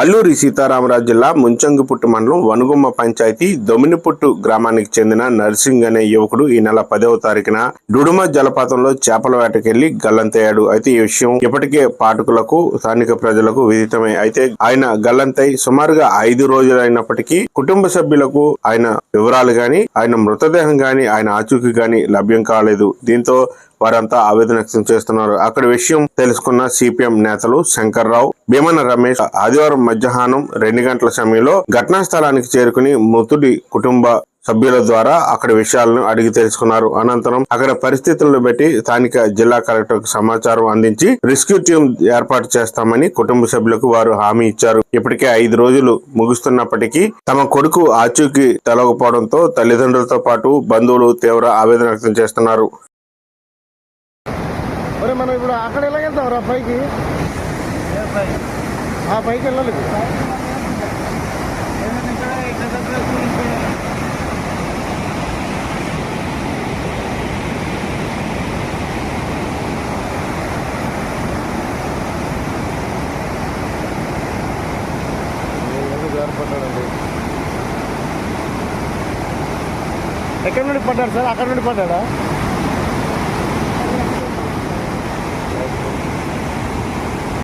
అల్లూరి సీతారామరాజు జిల్లా ముంచంగిపుట్టు మండలం వనుగుమ్మ పంచాయతీ దొమినిపుట్టు గ్రామానికి చెందిన నర్సింగ్ అనే యువకుడు ఈ నెల పదవ తారీఖున డుడుమ జలపాతంలో చేపల వేటకెళ్ళి గల్లంతయ్యాడు. అయితే ఈ విషయం ఇప్పటికే పాఠకులకు స్థానిక ప్రజలకు విదితమే. అయితే ఆయన గల్లంతై సుమారుగా ఐదు రోజులైనప్పటికీ కుటుంబ సభ్యులకు ఆయన వివరాలు గాని ఆయన మృతదేహం గాని ఆయన ఆచూకీ గాని లభ్యం కాలేదు. దీంతో వారంతా ఆవేదన వ్యక్తం చేస్తున్నారు. అక్కడ విషయం తెలుసుకున్న సిపిఎం నేతలు శంకర్రావు భీమన రమేష్ ఆదివారం మధ్యాహ్నం రెండు గంటల సమయంలో ఘటనా స్థలానికి చేరుకుని మృతుడి కుటుంబ సభ్యుల ద్వారా అక్కడ విషయాలను అడిగి తెలుసుకున్నారు. అనంతరం అక్కడ పరిస్థితులను బట్టి స్థానిక జిల్లా కలెక్టర్ సమాచారం అందించి రెస్క్యూ టీం ఏర్పాటు చేస్తామని కుటుంబ సభ్యులకు వారు హామీ ఇచ్చారు. ఇప్పటికే ఐదు రోజులు ముగుస్తున్నప్పటికీ తమ కొడుకు ఆచూకీ తెలవకపోవడంతో తల్లిదండ్రులతో పాటు బంధువులు తీవ్ర ఆవేదన వ్యక్తం చేస్తున్నారు. మరి మనం ఇప్పుడు అక్కడ ఎలా వెళ్తాం రా పైకి? ఆ పైకి వెళ్ళాలి ఎక్కడ నుండి పడ్డాడు సార్? అక్కడ నుండి పడ్డాడా?